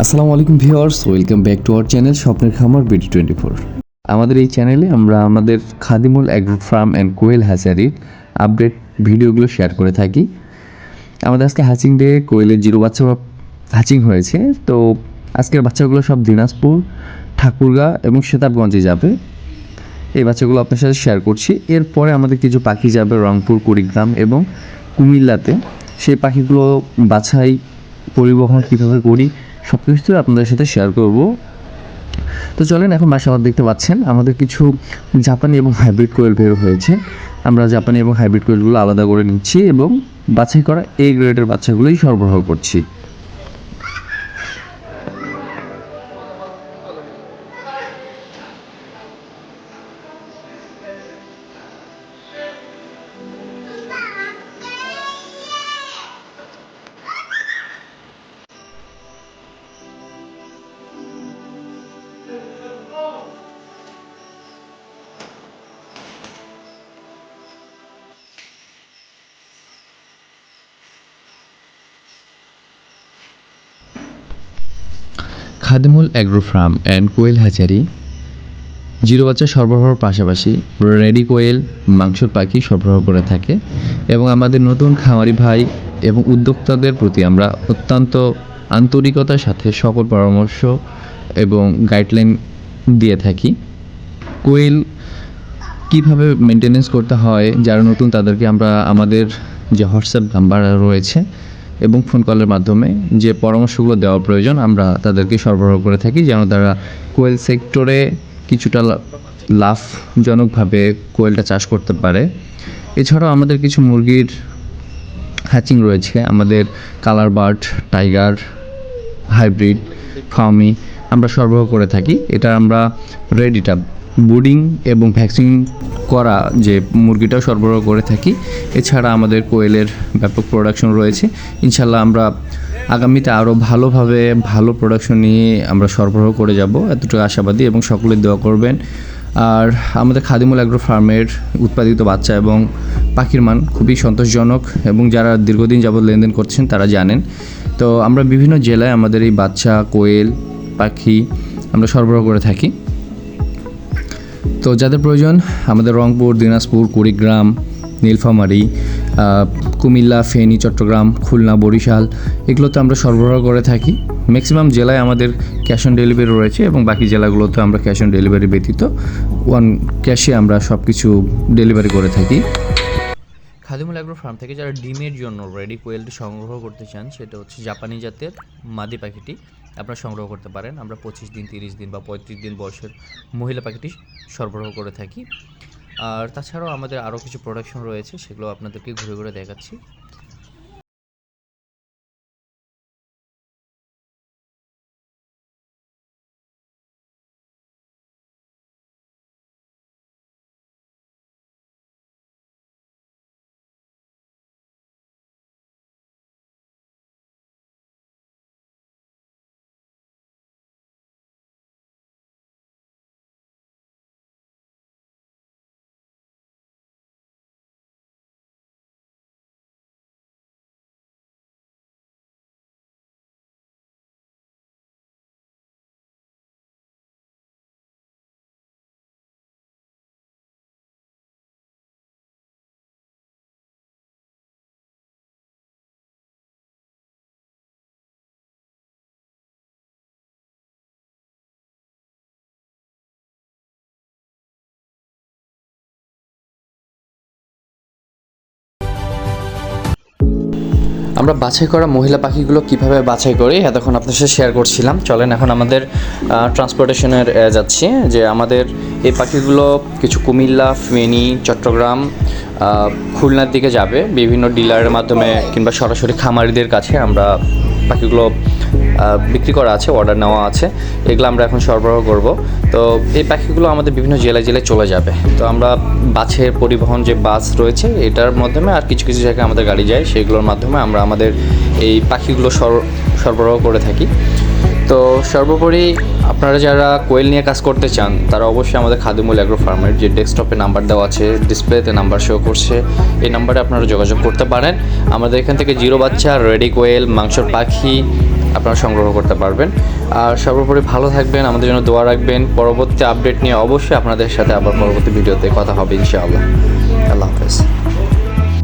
আসসালামু আলাইকুম viewers, welcome back to our channel স্বপ্নের খামার বিডি টোয়েন্টি ফোর। আমাদের এই চ্যানেলে আমরা আমাদের Khadimul agro farm and quail হ্যাচারির update ভিডিওগুলো শেয়ার করে থাকি। আমাদের আজকে হ্যাচিং ডে কোয়েলের জিরো বাচ্চা হ্যাচিং হয়েছে। তো আজকের বাচ্চাগুলো সব দিনাজপুর, ঠাকুরগা এবং সেতাবগঞ্জে যাবে। এই বাচ্চাগুলো আপনার সাথে শেয়ার করছি। এরপরে আমাদের কিছু পাখি যাবে রংপুর, কুড়িগ্রাম এবং কুমিল্লাতে। সেই পাখিগুলো বাছাই, পরিবহন কীভাবে করি সব কিছু আপনাদের সাথে শেয়ার করব। তো চলেন এখন বাসা আমার দেখতে পাচ্ছেন, আমাদের কিছু জাপানি এবং হাইব্রিড কোয়েল বের হয়েছে। আমরা জাপানি এবং হাইব্রিড কোয়েলগুলো আলাদা করে নিচ্ছি এবং বাছাই করা এ গ্রেডের বাচ্চাগুলোই সরবরাহ করছি। Khadimul agro farm and quail hatchery, zero বাচ্চা সরবরাহের পাশাপাশি রেডি কোয়েল, মাংসর পাখি সরবরাহ করে থাকে এবং আমাদের নতুন খামারি ভাই এবং উদ্যোক্তাদের প্রতি আমরা অত্যন্ত আন্তরিকতার সাথে সকল পরামর্শ এবং গাইডলাইন দিয়ে থাকি। কোয়েল কীভাবে মেনটেনেন্স করতে হয়, যারা নতুন তাদেরকে আমরা, আমাদের যে হোয়াটসঅ্যাপ নাম্বার রয়েছে এবং ফোন কলের মাধ্যমে যে পরামর্শগুলো দেওয়া প্রয়োজন, আমরা তাদেরকে সরবরাহ করে থাকি যেন তারা কোয়েল সেক্টরে কিছুটা লাভজনকভাবে কোয়েলটা চাষ করতে পারে। এছাড়াও আমাদের কিছু মুরগির হ্যাচিং রয়েছে, আমাদের কালার বার্ড, টাইগার, হাইব্রিড ফার্মি আমরা সরবরাহ করে থাকি। এটা আমরা রেডিটা বুডিং এবং ভ্যাকসিন করা যে মুরগিটাও সরবরাহ করে থাকি, এছাড়া আমাদের কোয়েলের ব্যাপক প্রোডাকশন রয়েছে। ইনশাল্লাহ আমরা আগামীতে আরও ভালোভাবে ভালো প্রোডাকশন নিয়ে আমরা সরবরাহ করে যাব। এতটুকু আশাবাদী এবং সকলে দোয়া করবেন। আর আমাদের খাদিমুল অ্যাগ্রো ফার্মের উৎপাদিত বাচ্চা এবং পাখির মান খুবই সন্তোষজনক এবং যারা দীর্ঘদিন যাবৎ লেনদেন করছেন তারা জানেন। তো আমরা বিভিন্ন জেলায় আমাদের এই বাচ্চা, কোয়েল, পাখি আমরা সরবরাহ করে থাকি। তো যাদের প্রয়োজন, আমাদের রংপুর, দিনাজপুর, কুড়িগ্রাম, নীলফামারী কুমিল্লা, ফেনী, চট্টগ্রাম, খুলনা, বরিশাল, এগুলোতে আমরা সরবরাহ করে থাকি। ম্যাক্সিমাম জেলায় আমাদের ক্যাশ অন ডেলিভারি রয়েছে এবং বাকি জেলাগুলোতে আমরা ক্যাশ অন ডেলিভারি ব্যতীত ওয়ান ক্যাশে আমরা সব কিছু ডেলিভারি করে থাকি। খাদিমুল অ্যাগ্রো ফার্ম থেকে যারা ডিমের জন্য রেডি কোয়েলটি সংগ্রহ করতে চান, সেটা হচ্ছে জাপানি জাতের মাদি পাখিটি। আপনারা সংগ্রহ করতে পারেন। আমরা পঁচিশ দিন, তিরিশ দিন বা পঁয়ত্রিশ দিন বয়সের মহিলা পাখিটি সরবরাহ করে থাকি। আর তাছাড়াও আমাদের আরও কিছু প্রোডাকশন রয়েছে, সেগুলো আপনাদেরকে ঘুরে ঘুরে দেখাচ্ছি। আমরা বাছাই করা মহিলা পাখিগুলো কীভাবে বাছাই করি, এতক্ষণ আপনার সাথে শেয়ার করছিলাম। চলেন এখন আমাদের ট্রান্সপোর্টেশনের যাচ্ছি। যে আমাদের এই পাখিগুলো কিছু কুমিল্লা, ফেনী, চট্টগ্রাম খুলনার দিকে যাবে। বিভিন্ন ডিলারের মাধ্যমে কিংবা সরাসরি খামারিদের কাছে আমরা পাখিগুলো বিক্রি করা আছে অর্ডার নেওয়া আছে। এগুলো আমরা এখন সরবরাহ করব। তো এই পাখিগুলো আমাদের বিভিন্ন জেলায় জেলায় চলে যাবে। তো আমরা বাসের পরিবহন যে বাস রয়েছে, এটার মাধ্যমে আর কিছু কিছু জায়গায় আমাদের গাড়ি যায়। সেগুলোর মাধ্যমে আমরা আমাদের এই পাখিগুলো সর- সরবরাহ করে থাকি। তো সর্বোপরি আপনারা যারা কোয়েল নিয়ে কাজ করতে চান, তারা অবশ্যই আমাদের খাদিমুল অ্যাগ্রো ফার্মের যে ডেস্কটপে নাম্বার দেওয়া আছে, ডিসপ্লেতে নাম্বার শো করছে, এই নাম্বারে আপনারা যোগাযোগ করতে পারেন। আমাদের এখান থেকে জিরো বাচ্চা, রেডি কোয়েল, মাংসর পাখি আপনারা সংগ্রহ করতে পারবেন। আর সর্বোপরি ভালো থাকবেন, আমাদের জন্য দোয়া রাখবেন। পরবর্তী আপডেট নিয়ে অবশ্যই আপনাদের সাথে আবার পরবর্তী ভিডিওতে কথা হবে, ইনশাআল্লাহ। আল্লাহ হাফেজ।